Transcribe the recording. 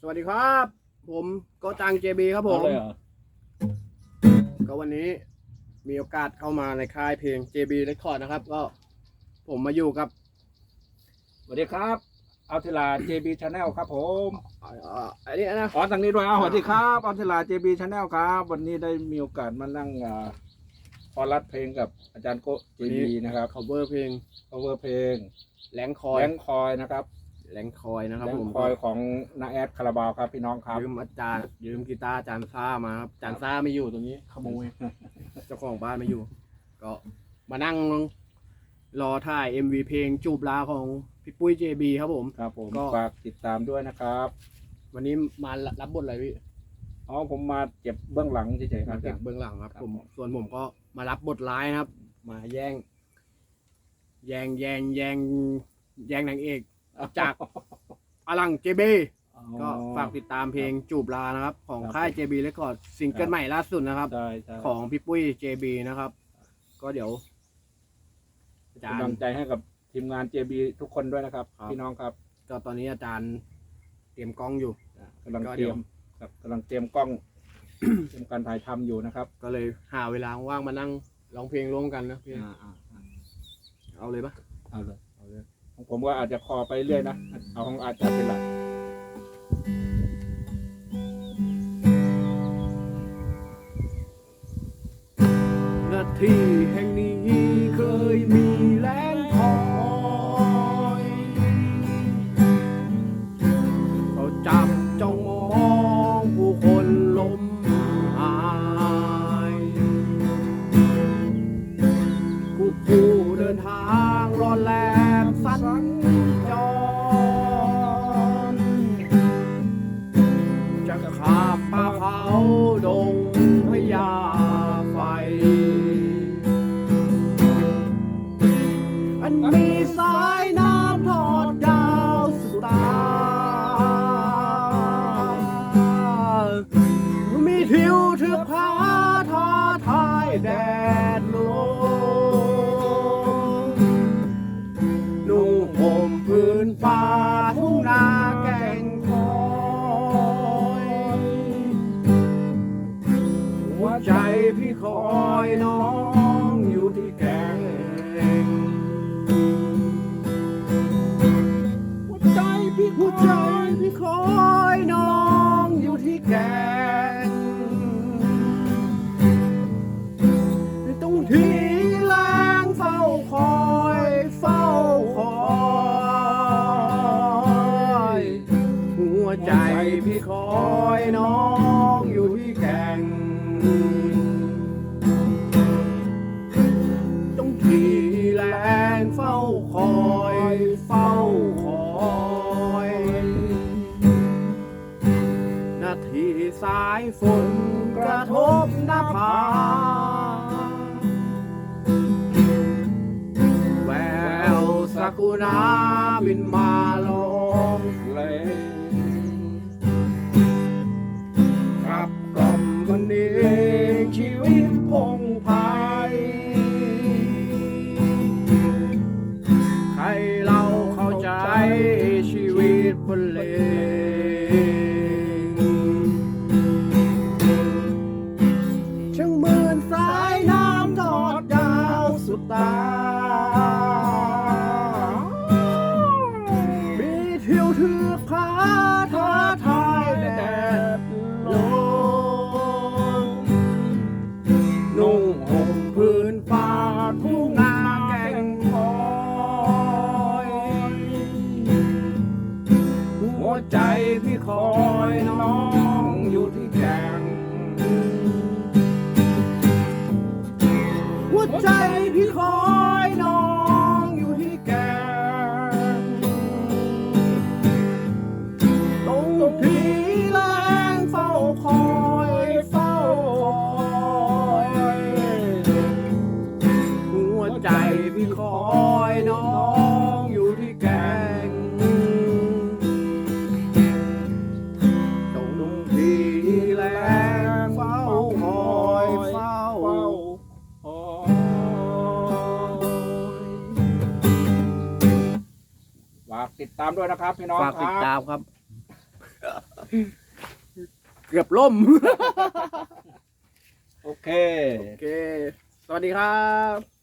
สวัสดีครับ ผมโกจังเจบีครับผมเอาเลยเหรอก็วันนี้มีโอกาสเข้ามาในค่ายเพลง JB Record นะครับ ก็ผมมาอยู่กับสวัสดีครับอัลทิลา JB Channel ครับผมเอ่ออันนี้นะอ๋อทางนี้ด้วยอะสวัสดีครับอัลทิลา JB Channel ครับ วันนี้ได้มีโอกาสมานั่งอ่าฟอรัดเพลงกับอาจารย์โก JB นะครับ cover เพลง cover เพลงแรงคอยแรงคอยนะครับ แรงคอยนะครับ แรงผมคอยของนาแอดคาราบาวครับพี่น้องครับยืมอาจารย์ยืมกีตาร์อาจารย์ซ่ามาครับอาจารย์ซ่าไม่อยู่ตรงนี้ขโมยเจ้าของบ้านไม่อยู่ ก็มานั่งรอถ่าย MV เพลงจูบลาของพี่ปุ้ย JB ครับผม ครับผมก็ ฝากติดตามด้วยนะครับวันนี้มารับบทอะไรพี่อ๋อผมมาเก็บเบื้องหลังเฉยๆคมารับเก็บเบื้องหลังครับ ครับผมผมส่วนผมก็มารับบทร้ายนะครับ มาแย่ง แย่งแย่งแย่งแย่งนางเอก จากอลังเจบีอ๋อก็ฝากติดตามเพลงจูบลานะครับ ของครับค่าย JB Record ซิงเกิครัลบใหม่ล่าสุดนะครับ ใช่ใช่ของพี่ปุ้ย JB นะครับ ก็เดี๋ยวอาจารกำลังย์ใจให้กับทีมงาน JB ทุกคนด้วยนะครับ ครับ พี่น้องครับก็ตอนนี้อาจารย์เตรียมกล้องอยู่ กำลังก็เตเดี๋รียยว มครับกำลังเตรียมกล้อง เตรียมการถ่ายทำอยู่นะครับก็เลยหาเวลาว่างมานั่งร้องเพลงร่วมกันนะพี่อ่าอ่าอ่าเอาเลยปะเอาเลย ผมก็อาจจะคอไปเรื่อยนะ เอาของอาจารย์เป็นหลักนาทีแห่งนี้เคยมี ม พี่คอยน้องอยู่ที่แก่งหัวใจพี่หัวใจพี่คอยน้องอยู่ที่แก่งตรงทีแรงเฝ้าคอยเฝ้าคอยหัวใจพี่คอยน้องอยู่ที่แก่ง สายฝนกระทบหน้าผาแววสากุระบินมาลงเลยกับกล่อมคนนี้ชีวิตพงไพยใครเราเข้าใจชีวิตคนเลวา ใจพี่ขอ ติดตามด้วยนะครับพี่น้องฝากคติดตามครับ เกือบล่ม โอเค โอเค สวัสดีครับ